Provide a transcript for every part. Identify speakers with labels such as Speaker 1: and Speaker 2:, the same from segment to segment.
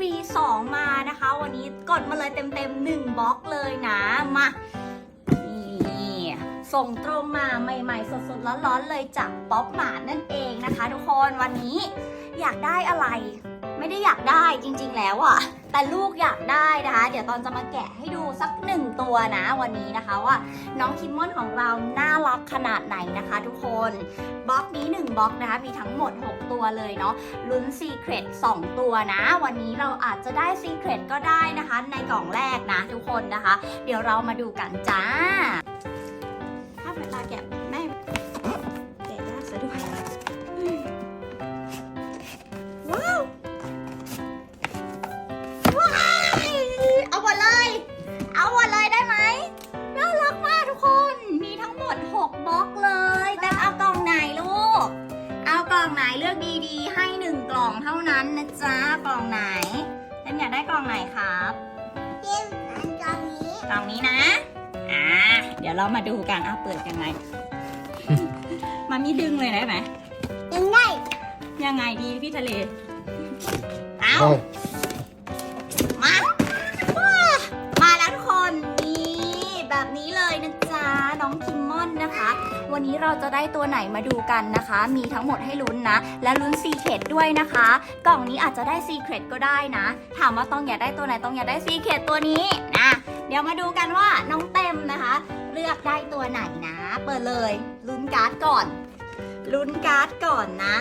Speaker 1: V2 มานะคะ วันนี้กดมาเลยเต็มๆ1บล็อกเลยนะมานี่ส่งตรงมาใหม่ๆ สดๆร้อนๆเลยจากป๊อปมาร์นั่นเองนะคะ ทุกคนวันนี้อยากได้อะไร ไม่ได้อยากได้จริง ๆ แล้วอะแต่ลูกอยากได้นะคะ เดี๋ยวตอนจะมาแกะให้ดูสักหนึ่งตัวนะวันนี้นะคะว่าน้องคิมมอนของเราน่ารักขนาดไหนนะคะ ทุกคนบล็อกนี้ 1บล็อกนะคะมีทั้งหมด 6 ตัวเลยเนาะลุ้นซีเครต2ตัวนะ วันนี้เราอาจจะได้ซีเครตก็ได้นะคะ ในกล่องแรกนะทุกคนนะคะ เดี๋ยวเรามาดูกันจ้า ถ้าเวลาแกะ เลือกดีๆ ให้หนึ่งกล่องเท่านั้นนะจ๊ะกล่องไหนเต็มอยากได้กล่องไหนครับ
Speaker 2: จิ้มอันตอนนี้
Speaker 1: กล่องนี้นะอ่าเดี๋ยวเรามาดูกันเอาเปิดยังไง มามีดึงเลยได้ไหม
Speaker 2: ยังได้
Speaker 1: ยังไงดีพี่ทะเลเอา
Speaker 3: เอา
Speaker 1: มาว้า วันนี้เราจะได้ตัวไหนมาดูกันนะคะ มีทั้งหมดให้ลุ้นนะ และลุ้นซีเคดด้วยนะคะ กล่องนี้อาจจะได้ซีเคดก็ได้นะ ถามว่าต้องอยากได้ตัวไหนต้องอยากได้ซีเคดตัวนี้นะเดี๋ยวมาดูกันว่าน้องเต็มนะคะ เลือกได้ตัวไหนนะ เปิดเลยลุ้นการ์ดก่อนลุ้นการ์ดก่อนนะ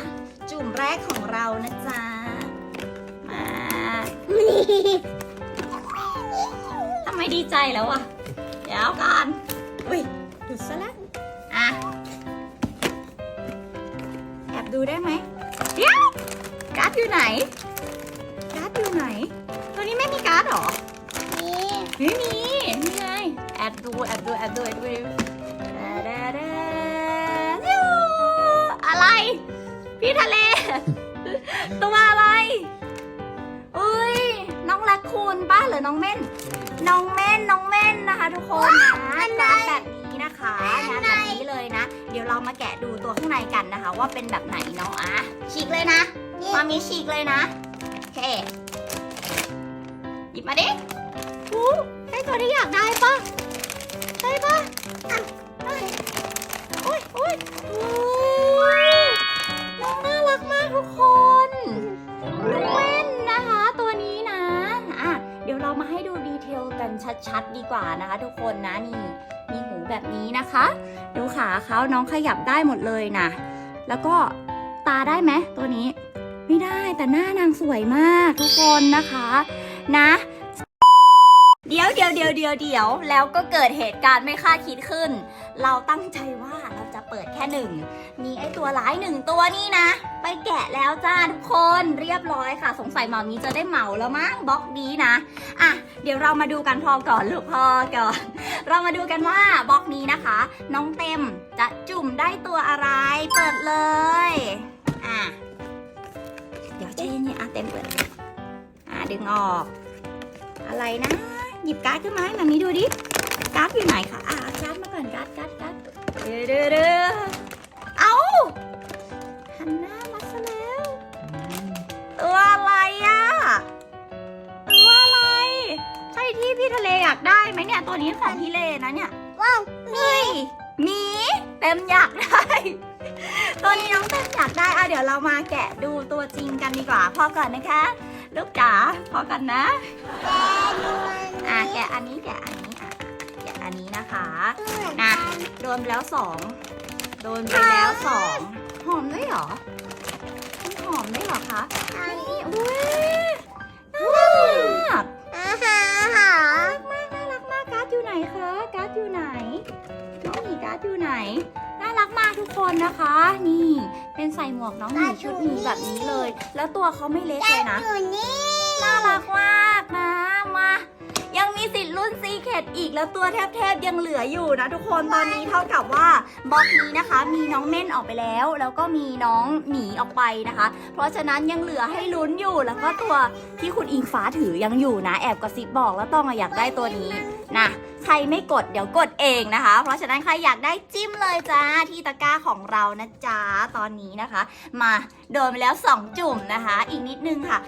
Speaker 1: จุ่มแรกของเรานะจ๊ะมาทำไมดีใจแล้วอะเดี๋ยวก่อนอุ้ยดูดซะแล้ว อะ แอบดูได้ไหมเดี๋ยวการ์ดอยู่ไหน การ์ดอยู่ไหน ตัวนี้ไม่มีการ์ดเหรอ
Speaker 2: นี่
Speaker 1: ไม่มี นี่ไง แอบดู แอบดู แอบดู แอบดูดาดาดาซิวอะไร พี่ทะเล ตัวอะไรอุ้ย น้องแรคคูนป้าหรือน้องเม่น น้องเม่น น้องเม่นนะคะ ทุกคนนะการดแบบนี้นะคะงาน ดี๋ยวเรามาแกะดูตัวข้างในกันนะคะ ว่าเป็นแบบไหนเนาะอะฉีกเลยนะ
Speaker 2: นี่
Speaker 1: มามีฉีกเลยนะโอเคหยิบมาดิหูใช่ตัวที่อยากได้ปะใช่ปะอะได้โอ้ยโอ้ยโอ้ยน้องน่ารักมากทุกคนน้องเว้นนะคะ ตัวนี้นะอะเดี๋ยวเรามาให้ดูดีเทลกันชัดๆ ดีกว่านะคะ ทุกคนนะนี่มีหู แบบนี้นะคะ ดูขาเขาน้องขยับได้หมดเลยนะแล้วก็ตาได้ไหมตัวนี้ ไม่ได้แต่หน้านางสวยมากทุกคนนะคะ นะเดี๋ยวเดี๋ยวเดี๋ยวเดี๋ยวเดี๋ยวแล้วก็เกิดเหตุการณ์ไม่คาดคิดขึ้น เราตั้งใจว่า เปิดแค่หนึ่งมีไอตัวร้ายหนึ่งตัวนี่นะ ไปแกะแล้วจ้าทุกคนเรียบร้อยค่ะ สงสัยเหมอมีจะได้เหมาแล้วมั้งบล็อกนี้นะอะเดี๋ยวเรามาดูกันพอก่อนลูกพอก่อน เรามาดูกันว่าบล็อกนี้นะคะ น้องเต็มจะจุ่มได้ตัวอะไรเปิดเลยอะเดี๋ยวใจเย็นๆอะเต็มเปิดอะดึงออก อะไรนะ หยิบการ์ดขึ้นมาให้มามีดูดิการ์ดอยู่ไหนคะอะ เด้อเด้อเอเอาหันหน้ามาซะแล้วตัวอะไรอะตัวอะไร ใช่ที่พี่ทะเลอยากได้ไหมเนี่ยตัวนี้ของพี่เลนะเนี่ย
Speaker 2: ว้าว
Speaker 1: เฮ้ยหมีเต็มอยากได้ ตัวนี้น้องเต็มอยากได้อะเดี๋ยวเรามาแกะดูตัวจริงกันดีกว่า พอก่อนนะคะ ลูกจ๋าพอกันนะอะแกะอันนี้แกะอันนี้ อะแกะอันนี้นะคะนะโดนไปแล้วสองโดนไปแล้วสองหอมด้วยเหรอมันหอมด้วยเหรอคะนี่อุ้ยน่ารักมาก
Speaker 2: อาหาร
Speaker 1: น่ารักมากการ์ดอยู่ไหนคะการ์ดอยู่ไหนน้องหมีการ์ดอยู่ไหนน่ารักมากทุกคนนะคะ นี่เป็นใส่หมวกน้องหมีชุดหมีแบบนี้เลย แล้วตัวเขาไม่เล็กเลยนะ
Speaker 2: อยู่นี่
Speaker 1: น่ารักมากนะมา ยังมีสิทธิ์รุ่นซีเคดอีกแล้วตัวแทบๆยังเหลืออยู่นะทุกคนตอนนี้เท่ากับว่าบล็อกนี้นะคะ มีน้องเม่นออกไปแล้ว แล้วก็มีน้องหมีออกไปนะคะ เพราะฉะนั้นยังเหลือให้ลุ้นอยู่แล้วก็ตัวที่คุณอิงฟ้าถือยังอยู่นะ แอบกระซิบบอกแล้วต้องอะอยากได้ตัวนี้นะใครไม่กดเดี๋ยวกดเองนะคะ เพราะฉะนั้นใครอยากได้จิ้มเลยจ้าที่ตะกร้าของเรานะจ๊ะตอนนี้นะคะ มาโดนไปแล้ว 2 จุ่มนะคะ อีกนิดนึงค่ะ